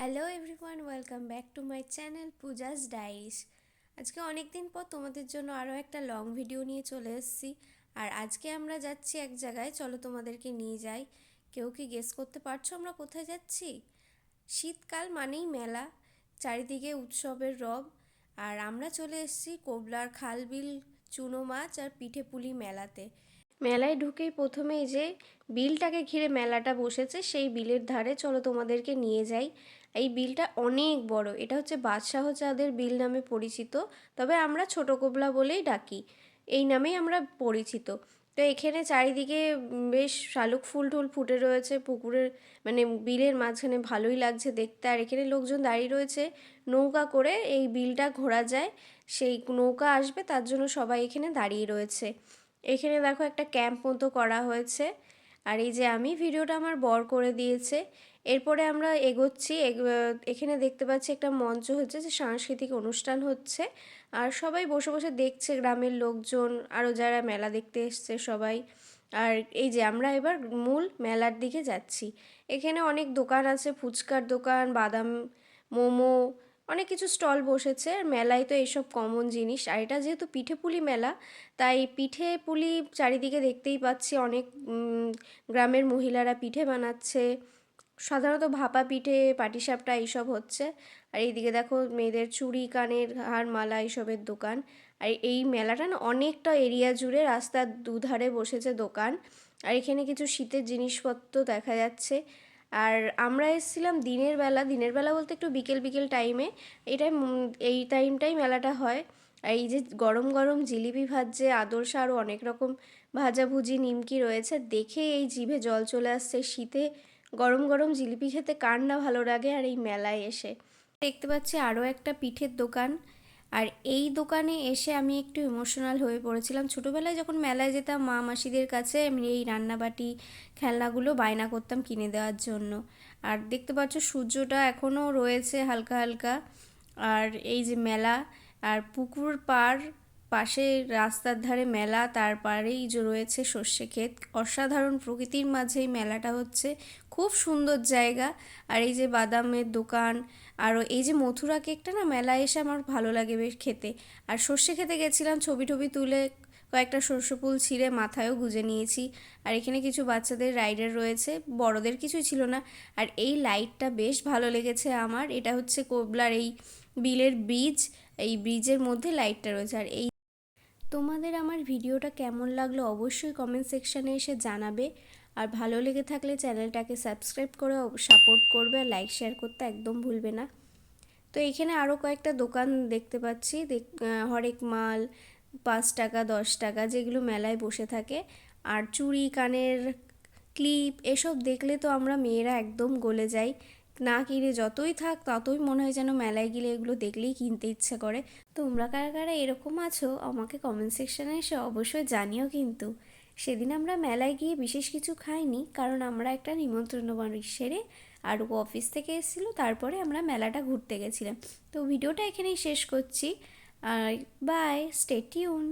Hello everyone welcome back to my channel Pooja's diaries আজকে অনেক দিন পর তোমাদের জন্য আরও একটা লং ভিডিও নিয়ে চলে এসেছি। আর আজকে আমরা যাচ্ছি এক জায়গায়, চলো তোমাদেরকে নিয়ে যাই। কেউ কি গেস করতে পারছ আমরা কোথায় যাচ্ছি? শীতকাল মানেই মেলা, চারিদিকে উৎসবের রব। আর আমরা চলে এসেছি কোবলার খালবিল, চুনো মাছ আর পিঠে পুলি মেলাতে। মেলায় ঢুকেই প্রথমেই যে বিলটাকে ঘিরে মেলাটা বসেছে, সেই বিলের ধারে চলো তোমাদেরকে নিয়ে যাই। এই বিলটা অনেক বড়। এটা হচ্ছে বাদশাহ চাঁদের বিল নামে পরিচিত। তবে আমরা ছোট কোবলা বলেই ডাকি। এই নামেই আমরা পরিচিত। তো এখানে চারিদিকে বেশ শালুক ফুল টুল ফুটে রয়েছে। পুকুরের মানে বিলের মাঝখানে ভালোই লাগছে দেখতে। আর এখানে লোকজন দাঁড়িয়ে রয়েছে নৌকা করে। এই বিলটা ঘোরা যায়। সেই নৌকা আসবে, তার জন্য সবাই এখানে দাঁড়িয়ে রয়েছে। এখানে দেখো একটা ক্যাম্প মতো করা হয়েছে। আর এই যে আমি, ভিডিওটা আমার বর করে দিয়েছে। এরপরে আমরা এগোচ্ছি এখানে দেখতে পাচ্ছি একটা মঞ্চ হচ্ছে যে সাংস্কৃতিক অনুষ্ঠান হচ্ছে। আর সবাই বসে বসে দেখছে গ্রামের লোকজন আরও যারা মেলা দেখতে এসছে সবাই। আর এই যে আমরা এবার মূল মেলার দিকে যাচ্ছি। এখানে অনেক দোকান আছে, ফুচকার দোকান, বাদাম, মোমো, অনেক কিছু স্টল বসেছে। আর মেলায় তো এইসব কমন জিনিস। আর এটা যেহেতু পিঠে পুলি মেলা, তাই পিঠে পুলি চারিদিকে দেখতেই পাচ্ছি অনেক গ্রামের মহিলারা পিঠে বানাচ্ছে। সাধারণত ভাপা পিঠে পাটিসাপটা এইসব হচ্ছে। আর এইদিকে দেখো মেয়েদের চুড়ি, কানের হার, মালা এইসবের দোকান। আর এই মেলাটা না অনেকটা এরিয়া জুড়ে রাস্তার দুধারে বসেছে দোকান। আর এখানে কিছু শীতের জিনিসপত্র দেখা যাচ্ছে। আর আমরা এসেছিলাম দিনের বেলা। দিনের বেলা বলতে একটু বিকেল বিকেল টাইমে এটাই এই টাইমটাই মেলাটা হয়। আর এই যে গরম গরম জিলিপি ভাজছে আদর্শ আরও অনেক রকম ভাজাভুজি, নিমকি রয়েছে। দেখে এই জিভে জল চলে আসছে। শীতে গরম গরম জিলিপি খেতে কার না ভালো লাগে আর এই মেলায় এসে। দেখতে পাচ্ছি আরও একটা পিঠের দোকান। আর এই দোকানে এসে আমি একটু ইমোশনাল হয়ে পড়েছিলাম। ছোটোবেলায় যখন মেলায় যেতাম মা মাসিদের কাছে, আমি এই রান্নাবাটি, খেলনাগুলো বায়না করতাম কিনে দেওয়ার জন্য। আর দেখতে পাচ্ছ সূর্যটা এখনও রয়েছে হালকা হালকা। আর এই যে মেলা, আর পুকুর পাড় পাশে রাস্তার ধারে মেলা তারপরেই যে রয়েছে সর্ষে ক্ষেত। অসাধারণ প্রকৃতির মাঝে এই মেলাটা হচ্ছে খুব সুন্দর জায়গা। আর এই যে বাদামের দোকান আরও এই যে মথুরা কেকটা না, মেলায় এসে আমার ভালো লাগে বেশ খেতে। আর সর্ষে খেতে গেছিলাম, ছবি টবি তুলে কয়েকটা সর্ষে ফুল ছিঁড়ে মাথায়ও গুজে নিয়েছি। আর এখানে কিছু বাচ্চাদের রাইডার রয়েছে, বড়দের কিছুই ছিল না। আর এই লাইটটা বেশ ভালো লেগেছে আমার। এটা হচ্ছে কোবলার এই বিলের ব্রিজ, এই ব্রিজের মধ্যে লাইটটা রয়েছে। আর এই তোমাদের আমার ভিডিওটা কেমন লাগল অবশ্যই কমেন্ট সেকশানে এসে জানাবে। আর ভালো লেগে থাকলে চ্যানেলটাকে সাবস্ক্রাইব করে সাপোর্ট করবে আর লাইক শেয়ার করতে একদম ভুলবে না। তো এখানে আরও কয়েকটা দোকান দেখতে পাচ্ছি। হরেক মাল, পাঁচ টাকা, দশ টাকা যেগুলো মেলায় বসে থাকে। আর চুড়ি, কানের ক্লিপ এসব দেখলে তো আমরা মেয়েরা একদম গলে যাই। না কিনে যতই থাক, ততই মনে হয় যেন মেলায় গেলে এগুলো দেখলেই কিনতে ইচ্ছে করে। তোমরা কারা কারা এরকম আছো, আমাকে কমেন্ট সেকশানে এসে অবশ্যই জানিও কিন্তু। সেদিন আমরা মেলায় গিয়ে বিশেষ কিছু খাইনি, কারণ আমরা একটা নিমন্ত্রণ বাড়ি সেরে আর ও অফিস থেকে এসেছিল, তারপরে আমরা মেলাটা ঘুরতে গেছিলাম। তো ভিডিওটা এখানেই শেষ করছি। আর বাই স্টে টিউন